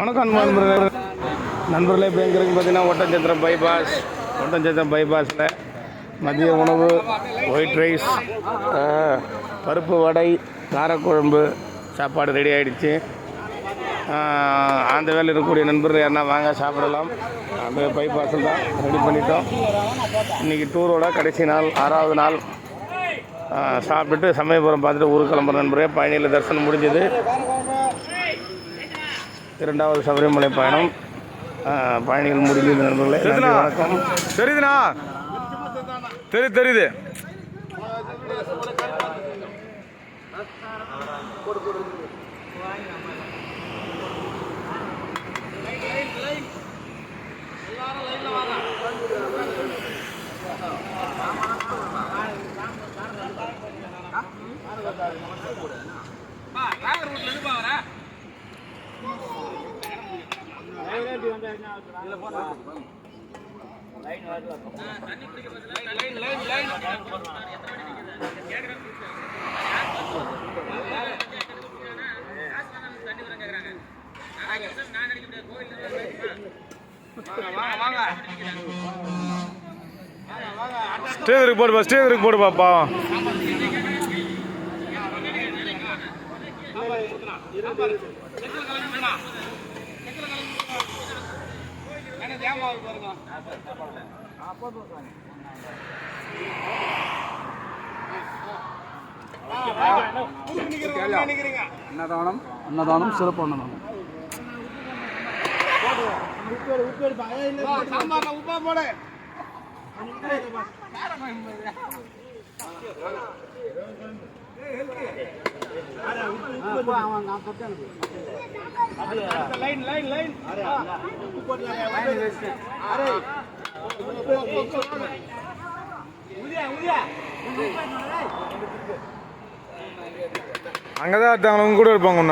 வணக்கம் நண்பர்களே. நண்பர்களே இப்போ எங்கே இருக்கு பார்த்தீங்கன்னா ஒட்டஞ்சத்திரம் பைபாஸ் ஒட்டஞ்சத்திரம் பைபாஸில் மதிய உணவு ஒயிட் ரைஸ் பருப்பு வடை காரக்குழம்பு சாப்பாடு ரெடி ஆகிடுச்சு அந்த வேலை இருக்கக்கூடிய நண்பர்கள் யாருன்னா வாங்க சாப்பிடலாம். அந்த பைபாஸில் தான் ரெடி பண்ணிட்டோம். இன்றைக்கி டூரோட கடைசி நாள் ஆறாவது நாள். சாப்பிட்டு சாப்பிட்டுட்டு சமயபுரம் பார்த்துட்டு ஊருக்கு கிளம்புற நண்பரே பழனியில் தரிசனம் முடிஞ்சது. இரண்டாவது சபரிமலை பயணம். பயணிகள் முடிஞ்சது நண்பர்களே வணக்கம். தெரியுதுண்ணா? தெரியுது தெரியுது. ஸ்டேவருக்கு போடுப்பா ஸ்டேவருக்கு போடுப்பா பாவம் அன்னதானம் அன்னதானம் சிறப்பு அன்னதானம். அங்கே தான் இருக்காங்க உங்க கூட இருப்பாங்க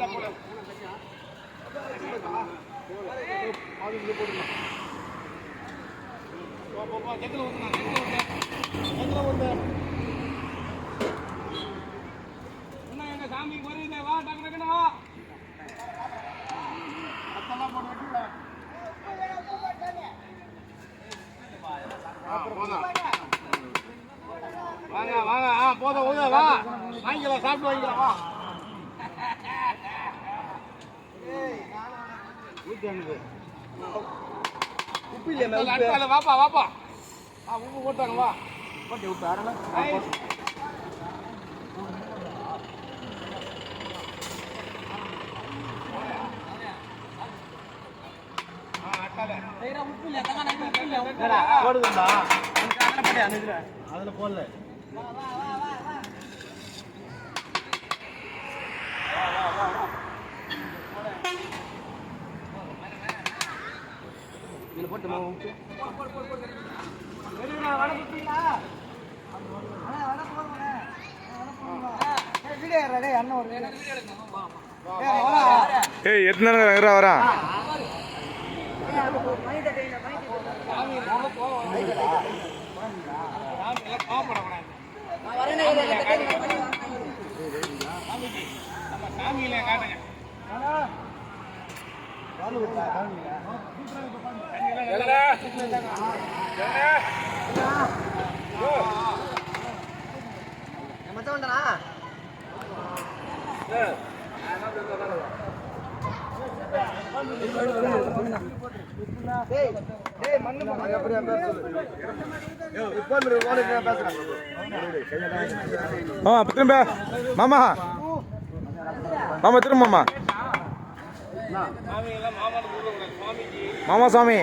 ஒன்றா வாங்க வாங்க ஆ போதும் உதவ வா. வாங்கிக்கலாம் சாப்பிட்டு வாங்கிக்கலாம் வா. உப்பு இல்லையா வாப்பா வாப்பா. ஆ உப்பு போட்டாங்க வா. போட்டு உப்பு அரை போடுதுண்டா அதில் போடல. இதில் உப்பு ஏய் எத்தனை நேரம் வரான் சாமியில காட்டுங்க. மாமா திரும்ப. மாமா. மாமா திரும்ப மாமா. மாமா சாமி.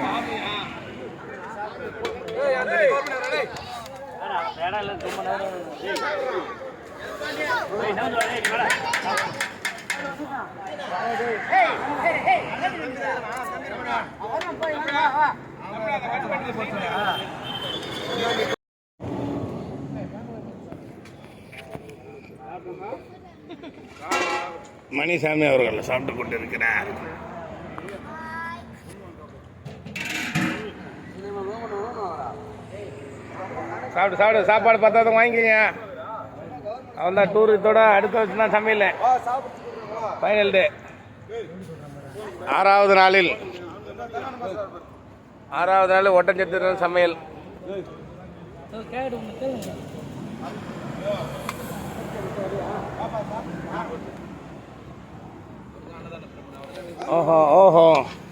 மணிசாமி அவர்கள் சாப்பிட்டு கொண்டிருக்கிறார். சாப்பிட்டு சாப்பிடு சாப்பாடு பத்தாத வாங்கிக்கிங்க. அவன் தான் டூர் இதோட அடுத்த வச்சு தான் சமையல். ஃபைனல் டே ஆறாவது நாளில் ஆறாவது நாள் ஒட்டஞ்சத்திர சமையல். 哦好哦好